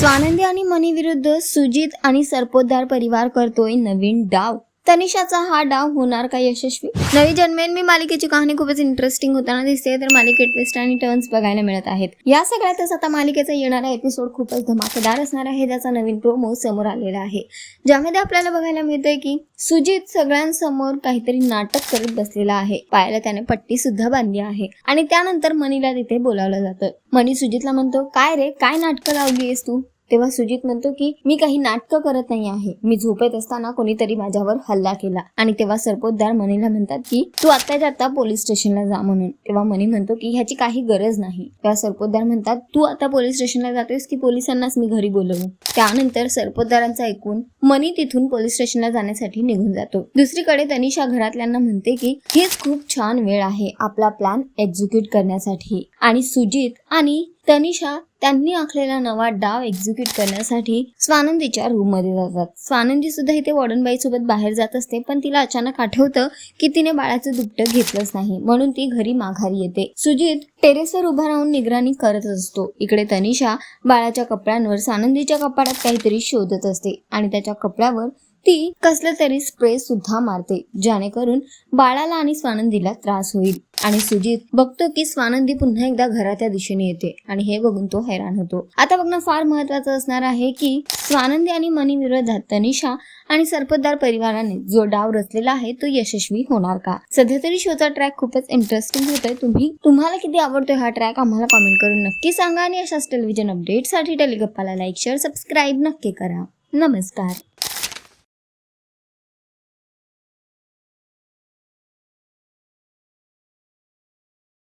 स्वानंदी आणि मनी विरुद्ध सुजित आणि सरपोतदार परिवार करतोय नवीन डाव. तनिषाचा हा डाव होणार का यशस्वी? नवी जन्मेन मी मालिकेची कहाणी खूपच इंटरेस्टिंग होताना दिसते तर मालिकेत ट्विस्ट आणि टर्न्स बघायला मिळत आहेत. या सगळ्यातच आता मालिकेचा येणारा एपिसोड खूपच धमाकेदार असणार आहे ज्याचा नवीन प्रोमो समोर आलेला आहे. ज्यामध्ये आपल्याला बघायला मिळतंय की सुजित सगळ्यांसमोर काहीतरी नाटक करत बसलेला आहे. पायाला त्याने पट्टी सुद्धा बांधली आहे. आणि त्यानंतर मनीला तिथे बोलावलं जातं. मनी सुजितला म्हणतो काय रे? काय नाटकं लावली आहेस तू? तेव्हा सुजित म्हणतो की मी काही नाटकं करत नाही आहे. मी झोपेत असताना कोणीतरी माझ्यावर हल्ला केला. आणि तेव्हा सरपोतदार मनीला म्हणतात की तू आत्ताच्या आता पोलीस स्टेशनला जा म्हणून. तेव्हा मनी म्हणतो की ह्याची काही गरज नाही. तेव्हा सरपोतदार म्हणतात तू आता पोलीस स्टेशनला जातोयस की पोलिसांनाच मी घरी बोलवू? त्यानंतर सरपोतदारांचा ऐकून मनी तिथून पोलीस स्टेशनला जाण्यासाठी निघून जातो. दुसरीकडे तनिषा घरातल्यांना म्हणते की हीच खूप छान वेळ आहे आपला प्लॅन एक्झिक्यूट करण्यासाठी. आणि सुजित आणि तनिषा त्यांनी आखलेला नवा डाव एक्झिक्यूट करण्यासाठी स्वानंदीच्या रूममध्ये जातात. स्वानंदी सुद्धा इथे वॉर्डनबाई सोबत बाहेर जात असते पण तिला अचानक आठवतं की तिने बाळाचं दुपटं घेतलंच नाही म्हणून ती घरी माघारी येते. सुजित टेरेसवर उभा राहून निगराणी करत असतो. इकडे तनिषा बाळाच्या कपड्यांवर स्वानंदीच्या कपाडात काहीतरी शोधत असते आणि त्याच्या कपड्यावर ती कसलं तरी स्प्रे सुद्धा मारते जेणेकरून बाळाला आणि स्वानंदीला त्रास होईल. आणि सुजित बघतो की स्वानंदी पुन्हा एकदा घराच्या दिशेने येते आणि हे बघून तो हैराण होतो. आता बघणं फार महत्वाचं असणार आहे की स्वानंदी आणि मनी विरोधात तनिषा आणि सरपतदार परिवाराने जो डाव रचलेला आहे तो यशस्वी होणार का? सध्या तरी शोचा ट्रॅक खूपच इंटरेस्टिंग होतोय. तुम्ही तुम्हाला किती आवडतोय हा ट्रॅक आम्हाला कमेंट करून नक्की सांगा आणि अशाच टेलिव्हिजन अपडेटसाठी टेलिगप्पाला लाईक शेअर सबस्क्राईब नक्की करा. नमस्कार.